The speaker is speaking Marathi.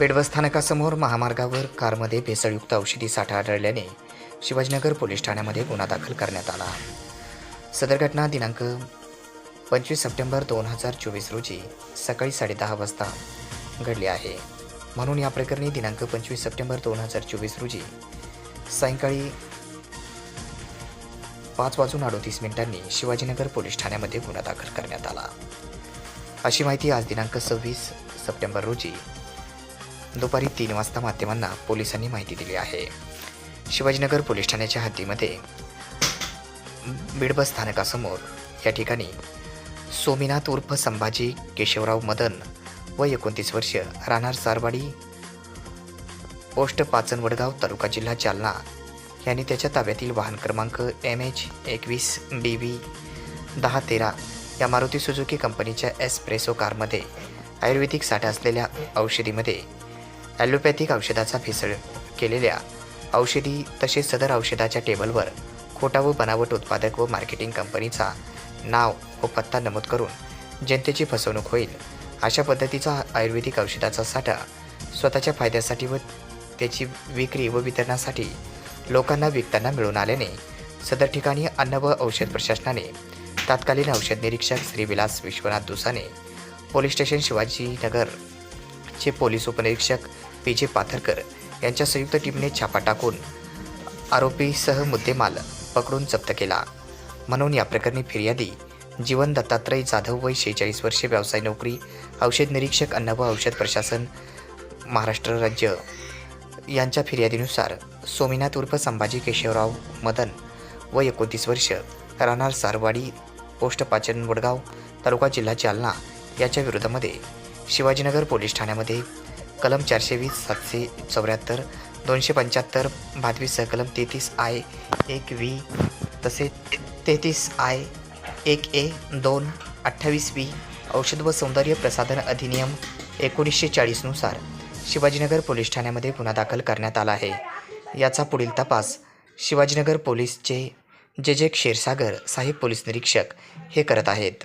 बेडवस्थानकासमोर महामार्गावर कारमध्ये भेसळयुक्त औषधी साठा आढळल्याने शिवाजीनगर पोलीस ठाण्यामध्ये गुन्हा दाखल करण्यात आला. सदर घटना दिनांक पंचवीस सप्टेंबर दोन हजार चोवीस रोजी सकाळी साडेदहा वाजता घडली आहे. म्हणून या प्रकरणी दिनांक पंचवीस सप्टेंबर दोन हजार चोवीस रोजी सायंकाळी पाच वाजून अडोतीस मिनिटांनी शिवाजीनगर पोलीस ठाण्यामध्ये गुन्हा दाखल करण्यात आला. अशी माहिती आज दिनांक सव्वीस सप्टेंबर रोजी दुपारी तीन वाजता माध्यमांना पोलिसांनी माहिती दिली आहे. शिवाजीनगर पोलीस ठाण्याच्या हद्दीमध्ये बिडबस स्थानकासमोर या ठिकाणी सोमीनाथ उर्फ संभाजी केशवराव मदन व एकोणतीस वर्ष राहणार सारवाडी पोस्ट पाचन वडगाव तालुका जिल्हा जालना यांनी त्याच्या ताब्यातील वाहन क्रमांक एम एच एकवीस डी व्ही दहा तेरा या मारुती सुझुकी कंपनीच्या एस्प्रेसो कारमध्ये आयुर्वेदिक साठा असलेल्या औषधीमध्ये ॲलोपॅथिक औषधाचा भेसळ केलेल्या औषधी तसेच सदर औषधाच्या टेबलवर खोटा व बनावट उत्पादक व मार्केटिंग कंपनीचा नाव व पत्ता नमूद करून जनतेची फसवणूक होईल अशा पद्धतीचा आयुर्वेदिक औषधाचा साठा स्वतःच्या फायद्यासाठी व त्याची विक्री व वितरणासाठी लोकांना विकताना मिळून आल्याने सदर ठिकाणी अन्न व औषध प्रशासनाने तत्कालीन औषध निरीक्षक श्रीविलास विश्वनाथ दुसाने पोलीस स्टेशन शिवाजीनगर चे पोलीस उपनिरीक्षक पी जे पाथरकर यांच्या संयुक्त टीमने छापा टाकून आरोपीसह मुद्देमाल पकडून जप्त केला. म्हणून या प्रकरणी फिर्यादी जीवन दत्तात्रय जाधव वय शेहेचाळीस वर्षे व्यवसाय नोकरी औषध निरीक्षक अन्न व औषध प्रशासन महाराष्ट्र राज्य. यांच्या फिर्यादीनुसार सोमीनाथ उर्फ संभाजी केशवराव मदन व एकोणतीस वर्ष राहणार सारवाडी पोस्ट पाचन वडगाव तालुका जिल्हा जालना याच्या विरोधामध्ये शिवाजीनगर पोलीस ठाण्यामध्ये कलम चारशे वीस सातशे चौऱ्याहत्तर दोनशे पंच्याहत्तर भादवी सहकलम तेहतीस आय एक व्ही तसेच तेहतीस आय एक ए दोन अठ्ठावीस व्ही औषध व सौंदर्य प्रसाधन अधिनियम एकोणीसशे चाळीसनुसार शिवाजीनगर पोलीस ठाण्यामध्ये गुन्हा दाखल करण्यात आला आहे. याचा पुढील तपास शिवाजीनगर पोलीसचे जे जे क्षीरसागर साहेब पोलीस निरीक्षक हे करत आहेत.